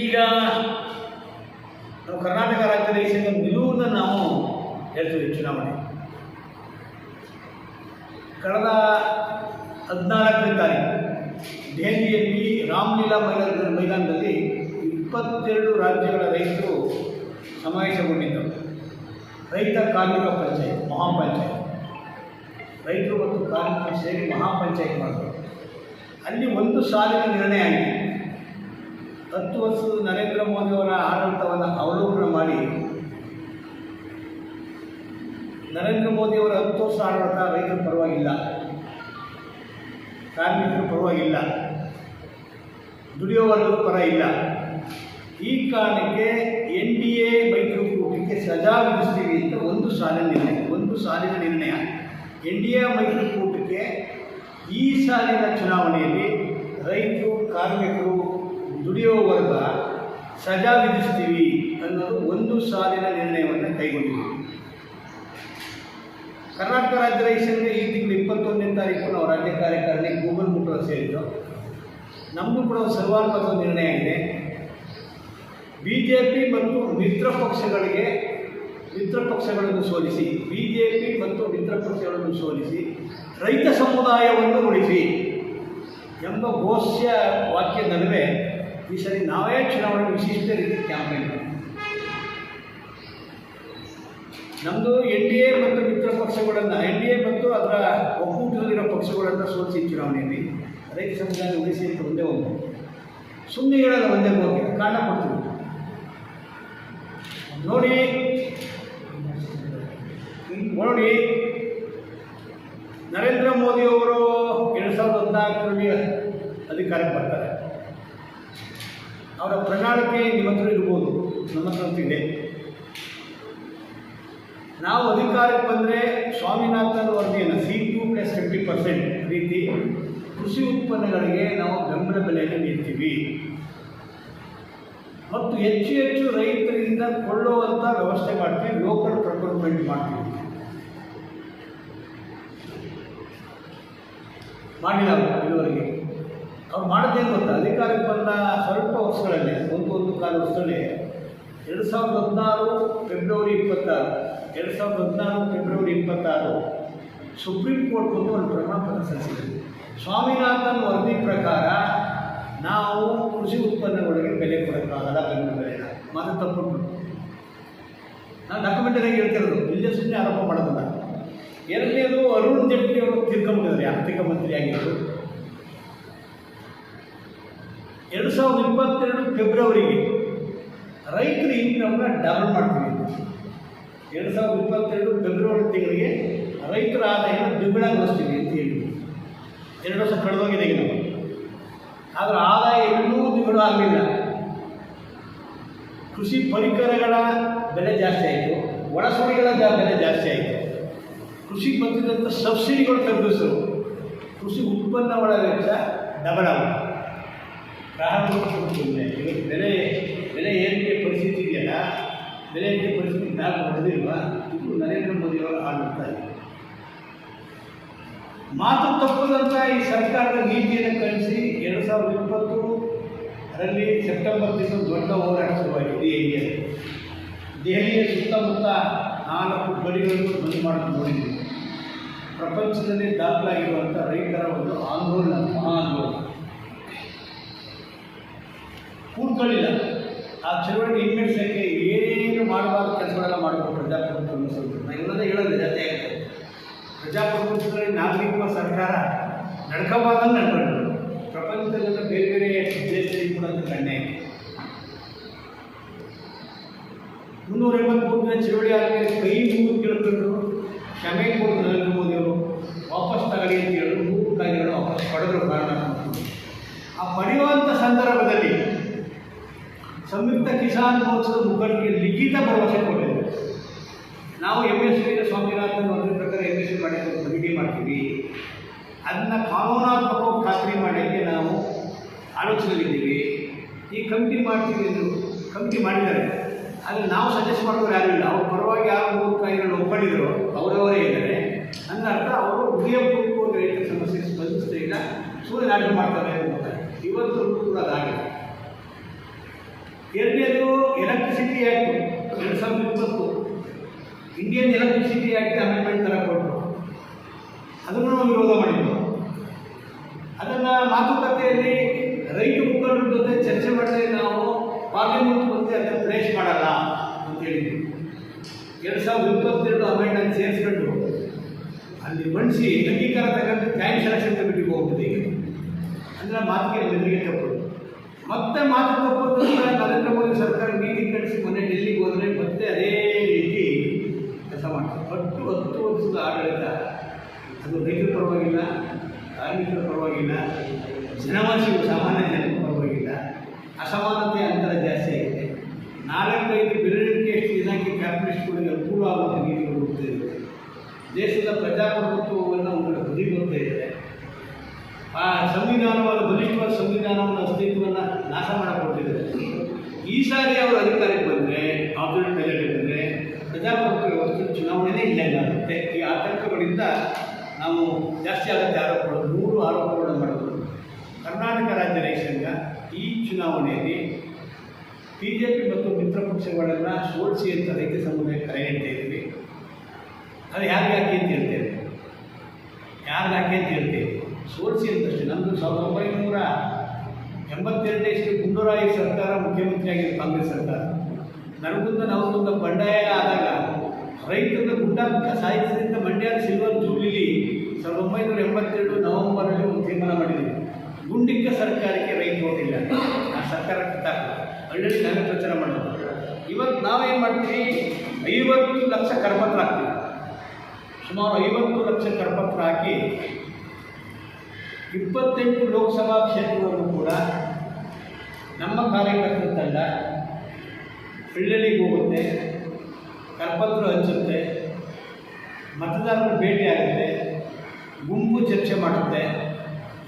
ಈಗ ನಾವು ಕರ್ನಾಟಕ ರಾಜ್ಯದ ದೇಶದ ನಿಲುವನ್ನು ನಾವು ಹೇಳ್ತೀವಿ ಚುನಾವಣೆ. ಕಳೆದ ಹದಿನಾಲ್ಕನೇ ತಾರೀಕು ದೆಹಲಿಯಲ್ಲಿ ರಾಮಲೀಲಾ ಮೈದಾನ ಮೈದಾನದಲ್ಲಿ ಇಪ್ಪತ್ತೆರಡು ರಾಜ್ಯಗಳ ರೈತರು ಸಮಾವೇಶಗೊಂಡಿದ್ದರು. ರೈತ ಕಾರ್ಮಿಕ ಪಂಚಾಯತ್, ಮಹಾಪಂಚಾಯತ್. ರೈತರು ಮತ್ತು ಕಾರ್ಮಿಕ ಸೇರಿ ಮಹಾಪಂಚಾಯತ್ ಮಾಡಿದರು. ಅಲ್ಲಿ ಒಂದು ಸಾಲಿನ ನಿರ್ಣಯ ಆಗಿದೆ. ಹತ್ತು ವರ್ಷದ ನರೇಂದ್ರ ಮೋದಿಯವರ ಆಡಳಿತವನ್ನು ಅವಲೋಕನ ಮಾಡಿ, ನರೇಂದ್ರ ಮೋದಿಯವರ ಹತ್ತು ವರ್ಷ ಆಡಳಿತ ರೈತರ ಪರವಾಗಿಲ್ಲ, ಕಾರ್ಮಿಕರು ಪರವಾಗಿಲ್ಲ ದುಡಿಯೋ ವರ್ಗದ ಪರ ಇಲ್ಲ. ಈ ಕಾರಣಕ್ಕೆ ಎನ್ ಡಿ ಎ ಮೈತ್ರಿಕೂಟಕ್ಕೆ ಸಜಾ ವಿಧಿಸ್ತೀವಿ ಅಂತ ಒಂದು ಸಾಲಿನ ನಿರ್ಣಯ, ಒಂದು ಸಾಲಿನ ನಿರ್ಣಯ. ಎನ್ ಡಿ ಎ ಮೈತ್ರಿಕೂಟಕ್ಕೆ ಈ ಸಾಲಿನ ಚುನಾವಣೆಯಲ್ಲಿ ರೈತರು, ಕಾರ್ಮಿಕರು ದುಡಿಯೋ ವರ್ಗ ಸಜಾ ವಿಧಿಸ್ತೀವಿ ಅನ್ನೋದು ಒಂದು ಸಾಲಿನ ನಿರ್ಣಯವನ್ನು ಕೈಗೊಂಡಿದ್ದೀವಿ ಕರ್ನಾಟಕ ರಾಜ್ಯ ರೈತರಿಗೆ ಈ ತಿಂಗಳು ಇಪ್ಪತ್ತೊಂದನೇ ತಾರೀಕು ನಾವು ರಾಜ್ಯ ಕಾರ್ಯಕಾರಿಣಿ ಗೂಗಲ್ ಮುಖ ಸೇರಿದ್ದು. ನಮಗೂ ಕೂಡ ಒಂದು ನಿರ್ಣಯ ಇದೆ. ಬಿ ಜೆ ಪಿ ಮತ್ತು ಮಿತ್ರ ಪಕ್ಷಗಳಿಗೆ ಮಿತ್ರ ಪಕ್ಷಗಳನ್ನು ಸೋಲಿಸಿ ಬಿ ಜೆ ಪಿ ಮತ್ತು ಮಿತ್ರ ಪಕ್ಷಗಳನ್ನು ಸೋಲಿಸಿ, ರೈತ ಸಮುದಾಯವನ್ನು ಉಳಿಸಿ ಎಂಬ ಘೋಷ್ಯ ವಾಕ್ಯ ನಡುವೆ ಈ ಸರಿ ನಾವೇ ಚುನಾವಣೆ ವಿಶಿಷ್ಟ ರೀತಿ ಕ್ಯಾಂಪೇನ್ ಮಾಡಿದ್ವಿ. ನಮ್ಮದು ಎನ್ ಡಿ ಎ ಮತ್ತು ಮಿತ್ರ ಪಕ್ಷಗಳನ್ನು, ಎನ್ ಡಿ ಎ ಮತ್ತು ಅದರ ಒಕ್ಕೂಟದಲ್ಲಿರೋ ಪಕ್ಷಗಳನ್ನು ಸೋಲಿಸಿ ಚುನಾವಣೆಯಲ್ಲಿ ರೈತ ಸಮುದಾಯ ಉಳಿಸಿ ಅಂತ ಒಂದೇ ಒಂದು. ಸುಮ್ಮನೆ ಹೇಳಲ್ಲ ಒಂದೇ ಹೋಗಿ ಕಾರಣ ಕೊಡ್ತೀವಿ ನೋಡಿ ನೋಡಿ, ನರೇಂದ್ರ ಮೋದಿಯವರು ಎರಡು ಸಾವಿರದ ಹದಿನಾಲ್ಕರಲ್ಲಿ ಅಧಿಕಾರಕ್ಕೆ ಬರ್ತಾರೆ. ಅವರ ಪ್ರಣಾಳಿಕೆ ನಿಮ್ಮ ಹತ್ರ ಇರ್ಬೋದು ನಮ್ಮ ಹತ್ರ ನಾವು ಅಧಿಕಾರಕ್ಕೆ ಬಂದರೆ ಸ್ವಾಮಿನಾಥನ್ ವರದಿಯನ್ನು C two plus fifty percent ರೀತಿ ಕೃಷಿ ಉತ್ಪನ್ನಗಳಿಗೆ ನಾವು ಬೆಂಬಲ ಬೆಲೆಯನ್ನು ನೀಡ್ತೀವಿ ಮತ್ತು ಹೆಚ್ಚು ಹೆಚ್ಚು ರೈತರಿಂದ ಕೊಳ್ಳುವಂಥ ವ್ಯವಸ್ಥೆ ಮಾಡ್ತೀವಿ ಲೋಕಲ್ ಪ್ರೊಕ್ಯೂರ್ಮೆಂಟ್ ಮಾಡ್ತೀವಿ. ಮಾಡಿಲ್ಲ ಇದುವರೆಗೆ. ಅವ್ರು ಮಾಡೋದೇನು ಗೊತ್ತಾ? ಅಧಿಕಾರಕ್ಕೆ ಬಂದ ಸ್ವಲ್ಪ ವರ್ಷಗಳಲ್ಲಿ, ಒಂದು ಒಂದು ಕಾಲು ವರ್ಷದಲ್ಲಿ, ಎರಡು ಸಾವಿರದ ಹದಿನಾರು ಫೆಬ್ರವರಿ ಇಪ್ಪತ್ತಾರು, ಎರಡು ಸಾವಿರದ ಹದಿನಾರು ಫೆಬ್ರವರಿ ಇಪ್ಪತ್ತಾರು ಸುಪ್ರೀಂ ಕೋರ್ಟ್ ಬಂದು ಒಂದು ಪ್ರಮಾಣ ಪತ್ರ ಸಲ್ಲಿಸಿದೆ ಸ್ವಾಮಿನಾಥನ್ ವರದಿ ಪ್ರಕಾರ ನಾವು ಕೃಷಿ ಉತ್ಪನ್ನಗಳಿಗೆ ಬೆಲೆ ಕೊಡೋಕ್ಕಾಗಲ್ಲ ಬೆಂಬಲ ಬೆಲೆನ ಮಾತು ತಪ್ಪು ನಾನು ಡಾಕ್ಯುಮೆಂಟರಿಯಾಗಿ ಹೇಳ್ತಿರೋದು. ಇಲ್ಲೇ ಸುಮ್ಮನೆ ಆರೋಪ ಮಾಡೋದಲ್ಲ. ಎರಡನೇದು ಅರುಣ್ ಜೇಟ್ಲಿ ಅವರು ಆರ್ಥಿಕ ಮಂತ್ರಿ ಎರಡು ಸಾವಿರದ ಇಪ್ಪತ್ತೆರಡು ಫೆಬ್ರವರಿಗೆ ರೈತರ ಇನ್ಕಮ್ನ ಡಬಲ್ ಮಾಡ್ತೀವಿ. ಎರಡು ಸಾವಿರದ ಇಪ್ಪತ್ತೆರಡು ಫೆಬ್ರವರಿ ತಿಂಗಳಿಗೆ ರೈತರ ಆದಾಯನ ದ್ವಿಗುಣಗೊಳಿಸ್ತೀವಿ ಅಂತ ಹೇಳಿದ್ವಿ ಎರಡು ವರ್ಷ ಕಳೆದೋಗಿದೆ ಈಗ. ನಾವು ಆದರೆ ಆದಾಯ ಇನ್ನೂ ದ್ವಿಗುಣ ಆಗಲಿಲ್ಲ. ಕೃಷಿ ಪರಿಕರಗಳ ಬೆಲೆ ಜಾಸ್ತಿ ಆಯಿತು. ಒಳಸುರಿಗಳ ಬೆಲೆ ಜಾಸ್ತಿ ಆಯಿತು. ಕೃಷಿ ಬಂದಿದ್ದಂಥ ಸಬ್ಸಿಡಿಗಳು ತಗ್ಗಿಸಿದ್ರು ಕೃಷಿ ಉತ್ಪನ್ನಗಳ ವೆಚ್ಚ ಡಬಲ್ ಆಗುತ್ತೆ. ಸುಮ್ಮನೆ ಇವತ್ತು ಬೆಲೆ ಬೆಲೆ ಏರಿಕೆ ಪರಿಸ್ಥಿತಿ ಇದೆಯಲ್ಲ, ಬೆಲೆ ಏರಿಕೆ ಪರಿಸ್ಥಿತಿ ನಾವು ಹೊಡೆದಿಲ್ವಾ ಇದು ನರೇಂದ್ರ ಮೋದಿಯವರ ಆಡಳಿತ ಇದೆ. ಮಾತು ತಪ್ಪದಂಥ ಈ ಸರ್ಕಾರದ ನೀತಿಯನ್ನು ಕಳಿಸಿ ಎರಡು ಸಾವಿರದ ಇಪ್ಪತ್ತು ರಲ್ಲಿ ಸೆಪ್ಟೆಂಬರ್ ತಿಂಗಳು ದೊಡ್ಡ ಹೋರಾಟ ಶುರುವಾಗಿದೆ ಹೇಗೆ ದೆಹಲಿಯ ಸುತ್ತಮುತ್ತ ನಾಲ್ಕು ಬಲಿಗಳನ್ನು ಬಂದ್ ಮಾಡೋದು ನೋಡಿದ್ದೀವಿ. ಪ್ರಪಂಚದಲ್ಲಿ ದಾಖಲಾಗಿರುವಂಥ ರೈತರ ಒಂದು ಆಂದೋಲನ ಮಹಾ ಕೂತ್ಕೊಳ್ಳಿಲ್ಲ. ಆ ಚಳವಳಿಗೆ ಹಿಮ್ಮೆಟ್ಟಿಸೋಕ್ಕೆ ಏನು ಮಾಡಬಾರ್ದು ಕೆಲಸಗಳೆಲ್ಲ ಮಾಡಿಕೊಂಡು ಪ್ರಜಾಪ್ರಭುತ್ವ ನಾನು ಇನ್ನೊಂದೇ ಹೇಳೋದು ಜೊತೆ ಪ್ರಜಾಪ್ರಭುತ್ವದಲ್ಲಿ ನಾಗರಿಕ ಸರ್ಕಾರ ನಡ್ಕೋಬಾರ್ದಂಗೆ ನಡ್ಕೊಂಡು. ಪ್ರಪಂಚದಲ್ಲೆಲ್ಲ ಬೇರೆ ಬೇರೆ ದೇಶದಲ್ಲಿ ಕೂಡ ಇದೆ ಮುನ್ನೂರ ಎಂಬತ್ಮೂರು ದಿನ ಚಳವಳಿ ಆದಮೇಲೆ ಕೈ ಮೂರು ಕೇಳ್ಕೊಂಡ್ರು ಕ್ಷಮೆ ಕೊಟ್ಟು ನರೇಂದ್ರ ಮೋದಿಯವರು ವಾಪಸ್ ತಗೊಳ್ಳಿ ಅಂತ ಹೇಳಿದ್ರು. ಮೂರು ಕಾಯ್ದೆಗಳು ವಾಪಸ್ ಪಡೆದ್ರು ಕಾರಣ ಆ ಪಡೆಯುವಂಥ ಸಂದರ್ಭದಲ್ಲಿ ಸಂಯುಕ್ತ ಕಿಸಾನ್ ಮೋರ್ಚಾದ ಮುಖಂಡರಿಗೆ ಲಿಖಿತ ಭರವಸೆ ಕೊಟ್ಟಿದೆ. ನಾವು ಎಂ ಎಸ್ ಸಿ ಸ್ವಾಮಿನಾಥನ್ ವರದಿ ಪ್ರಕಾರ ಎಂ ಎಸ್ ಸಿ ಮಾಡಿ ಕಮಿಟಿ ಮಾಡ್ತೀವಿ. ಅದನ್ನು ಕಾನೂನಾತ್ಮಕವಾಗಿ ಖಾತ್ರಿ ಮಾಡೋಕ್ಕೆ ನಾವು ಆಲೋಚನೆಯಲ್ಲಿದ್ದೀವಿ. ಈ ಕಮಿಟಿ ಮಾಡ್ತೀವಿ ಎಂದು ಕಮಿಟಿ ಮಾಡಿದ್ದಾರೆ. ಆದರೆ ನಾವು ಸಜೆಸ್ಟ್ ಮಾಡೋರು ಯಾರು ಇಲ್ಲ. ಅವ್ರ ಪರವಾಗಿ ಯಾರು ಮೂರು ಕಾಯಿಗಳು ಒಪ್ಪಿದ್ರು ಅವರವರೇ ಇದ್ದಾರೆ. ನನ್ನ ಅರ್ಥ ಅವರು ಹೃದಯಪೂರ್ವಕ ರೈತರ ಸಮಸ್ಯೆ ಸ್ಪಂದಿಸ್ತಾ ಇಲ್ಲ ಸೂರ್ಯ ಮಾಡ್ತಾರೆ ಅಂತ. ಇವತ್ತು ಕೂಡ ಅದಾಗಿದೆ. ಎರಡನೇದು ಎಲೆಕ್ಟ್ರಿಸಿಟಿ ಆ್ಯಕ್ಟ್ ಎರಡು ಸಾವಿರದ ಇಪ್ಪತ್ತು. ಇಂಡಿಯನ್ ಎಲೆಕ್ಟ್ರಿಸಿಟಿ ಆ್ಯಕ್ಟ್ ಅಮೆಂಡ್ಮೆಂಟ್ ಥರ ಕೊಟ್ಟರು ಅದನ್ನು ನಾವು ವಿರೋಧ ಮಾಡಿದ್ವು. ಅದನ್ನು ಮಾತುಕತೆಯಲ್ಲಿ ರೈತ ಮುಖಂಡರ ಜೊತೆ ಚರ್ಚೆ ಮಾಡದೆ ನಾವು ಪಾರ್ಲಿಮೆಂಟ್ ಮುಂದೆ ಅದನ್ನು ಪ್ಲೇಸ್ ಮಾಡಲ್ಲ ಅಂತ ಹೇಳಿದ್ವಿ. ಎರಡು ಸಾವಿರದ ಇಪ್ಪತ್ತೆರಡು ಅಮೆಂಡ್ಮೆಂಟ್ ಸೇರಿಸ್ಕೊಂಡು ಅಲ್ಲಿ ಮಣಿಸಿ ಅಂಗೀಕಾರ ತಗೊಂಡು ಜಾಯಿಂಟ್ ಸೆಲೆಕ್ಷನ್ ಕಮಿಟಿಗೆ ಹೋಗ್ತದೆ ಈಗ ಅಂದರೆ ಮಾತಿಗೆ ಬೆದರಿಗೆ ತಪ್ಪದು ಮತ್ತೆ ಮಾತು ತಪ್ಪು ನರೇಂದ್ರ ಮೋದಿ ಸರ್ಕಾರ ನೀತಿ ಕಳಿಸಿ ಮೊನ್ನೆ ಡೆಲ್ಲಿಗೆ ಹೋದರೆ ಮತ್ತೆ ಅದೇ ರೀತಿ ಕೆಲಸ ಮಾಡ್ತಾರೆ. ಹತ್ತು ಹತ್ತು ವರ್ಷದ ಆಡಳಿತ, ಅದು ರೈತರ ಪರವಾಗಿಲ್ಲ, ಕಾರ್ಮಿಕರ ಪರವಾಗಿಲ್ಲ ಜನವಾಸಿಗಳು ಸಾಮಾನ್ಯ ಜನರ ಪರವಾಗಿಲ್ಲ. ಅಸಮಾನತೆ ಅಂತರ ಜಾಸ್ತಿ ಆಗಿದೆ. ನಾಲ್ಕೈದು ಬೆರಳಿಕೆ ಎಷ್ಟು ಇಲಾಖೆ ಕ್ಯಾಪಿಟಲಿಸ್ಟ್ಗಳಿಗೆ ಅನುಕೂಲ ಆಗುವಂಥ ನೀತಿಗಳು ಹೋಗ್ತಾ ಇದೆ ದೇಶದ ಪ್ರಜಾಪ್ರಭುತ್ವವನ್ನು ಒಂದು ಬದಿ ಬರ್ತಾ ಇದೆ ಆ ಸಂವಿಧಾನವನ್ನು ಬಲಿಷ್ಠ ಸಂವಿಧಾನವನ್ನು ಅಸ್ತಿತ್ವವನ್ನು ನಾಶ ಮಾಡಿಕೊಟ್ಟಿದ್ದಾರೆ. ಈ ಸಾರಿ ಅವರು ಅಧಿಕಾರಕ್ಕೆ ಬಂದರೆ ಆಪರೇಟ್ ಬಜೆಟ್ ಬಂದರೆ, ಪ್ರಜಾಪ್ರಭುತ್ವ ವ್ಯವಸ್ಥೆ ಚುನಾವಣೆನೇ ಇಲ್ಲ ಆಗುತ್ತೆ ಈ ಆತಂಕಗಳಿಂದ ನಾವು ಜಾಸ್ತಿ ಆಗುತ್ತೆ ಆರೋಪಗಳು ನೂರು ಆರೋಪಗಳನ್ನು ಮಾಡೋದು ಕರ್ನಾಟಕ ರಾಜ್ಯ ರೈತ ಈ ಚುನಾವಣೆಯಲ್ಲಿ ಬಿ ಜೆ ಪಿ ಮತ್ತು ಮಿತ್ರ ಪಕ್ಷಗಳನ್ನು ಸೋಲಿಸಿ ಅಂತ ರೈತ ಸಮುದಾಯ ಕರೆ ಹೇಳ್ತಾ ಇದ್ದೀವಿ. ಅದು ಯಾರಿಗೆ ಹಾಕಿ ಅಂತ ಹೇಳ್ತೇವೆ ಯಾರಿಗೆ ಹಾಕಿ ಅಂತ ಹೇಳ್ತೇವೆ ಸೋಲಿಸಿ ಅಂತಷ್ಟೇ ನಮ್ಮದು ಸಾವಿರದ ಒಂಬೈನೂರ ಎಂಬತ್ತೆರಡನೇ ಇಷ್ಟು ಗುಂಡೂರಾಯಿ ಸರ್ಕಾರ ಮುಖ್ಯಮಂತ್ರಿ ಆಗಿದ್ದು ಕಾಂಗ್ರೆಸ್ ಸರ್ಕಾರ. ನನಗುಂದ ನವಗುಂದ ಬಂಡಾಯ ಆದಾಗ ರೈತರನ್ನ ಗುಂಡಾಂತ ಸಾಹಿತ್ಯದಿಂದ ಮಂಡ್ಯ ಸಿಲ್ವರ್ ಜೂಬ್ಲಿಲಿ ಸಾವಿರದ ಒಂಬೈನೂರ ಎಂಬತ್ತೆರಡು ನವೆಂಬರಲ್ಲಿ ಒಂದು ತೀರ್ಮಾನ ಮಾಡಿದೆ. ಗುಂಡಿಕ್ಕ ಸರ್ಕಾರಕ್ಕೆ ರೈತ ಹೋಗಿಲ್ಲ. ಆ ಸರ್ಕಾರ ಹಳ್ಳಿ ನಾನು ಪ್ರಚಾರ ಮಾಡೋದು. ಇವತ್ತು ನಾವೇನು ಮಾಡ್ತೀವಿ? ಐವತ್ತು ಲಕ್ಷ ಕರಪತ್ರ ಹಾಕ್ತೀವಿ. ಸುಮಾರು ಐವತ್ತು ಲಕ್ಷ ಕರಪತ್ರ ಹಾಕಿ ಇಪ್ಪತ್ತೆಂಟು ಲೋಕಸಭಾ ಕ್ಷೇತ್ರವನ್ನು ಕೂಡ ನಮ್ಮ ಕಾರ್ಯಕರ್ತರ ತಂಡ ಹಳ್ಳಿಗೆ ಹೋಗುತ್ತೆ, ಕರಪತ್ರ ಹಂಚುತ್ತೆ ಮತದಾರರು ಭೇಟಿ ಆಗುತ್ತೆ, ಗುಂಪು ಚರ್ಚೆ ಮಾಡುತ್ತೆ.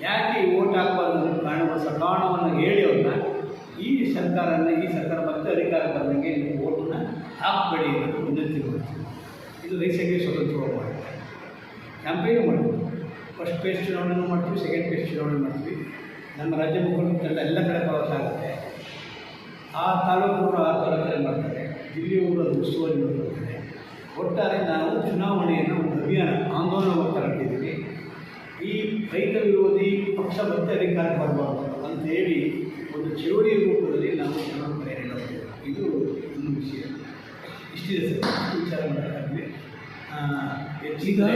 ಯಾಕೆ ಈ ಓಟ್ ಹಾಕಬಾರ್ದು ಅನ್ನೋ ಕಾರಣವ ಸಕಾರಣವನ್ನು ಹೇಳಿ ಅವ್ರನ್ನ, ಈ ಸರ್ಕಾರನ ಈ ಸರ್ಕಾರ ಮತ್ತೆ ಅಧಿಕಾರ ಬಂದಂಗೆ ನೀವು ಓಟನ್ನ ಹಾಕಬೇಡಿ ಅನ್ನೋದು ವಿನಂತಿ ಮಾಡ್ತೀವಿ ಇದು ನೈಸರ್ಗಿಕ ಸ್ವತಂತ್ರವಾಗಿ ಮಾಡುತ್ತೆ ಕ್ಯಾಂಪೇನು ಮಾಡ್ತೀವಿ ಫಸ್ಟ್ ಪೇಜ್ ಚುನಾವಣೆನೂ ಮಾಡ್ತೀವಿ ಸೆಕೆಂಡ್ ಪೇಜ್ ಚುನಾವಣೆ ಮಾಡ್ತೀವಿ. ನಮ್ಮ ರಾಜ್ಯ ಮುಖಂಡರು ಎಲ್ಲ ಕಡೆ ಪ್ರವಾಸ ಆಗುತ್ತೆ. ಆ ತಾಲೂಕವರು ಆ ತಾಲೂಕಲ್ಲಿ ಮಾಡ್ತಾರೆ. ಜಿಲ್ಲೆಯವರು ಉತ್ಸವದಲ್ಲಿ ಮಾಡ್ತಾರೆ. ಒಟ್ಟಾರೆ ನಾವು ಚುನಾವಣೆಯನ್ನು ಒಂದು ಅಭಿಯಾನ ಆಂದೋಲನವಾಗಿ ತಗೊಂಡಿದ್ದೀವಿ ಈ ರೈತ ವಿರೋಧಿ ಪಕ್ಷ ಮತ್ತೆ ಅಧಿಕಾರಕ್ಕೆ ಬರಬಾರ್ದು ಅಂತ ಹೇಳಿ ಒಂದು ಚಳುವಳಿ ರೂಪದಲ್ಲಿ ನಾವು ಚುನಾವಣೆ ಮಾಡ್ತೀವಿ. ಇದು ಒಂದು ವಿಷಯ. ಇಷ್ಟಿದೆ ಸರ್. ವಿಚಾರ ಮಾಡಬೇಕಾದ್ರೆ ಹೆಚ್ಚಿಗೆ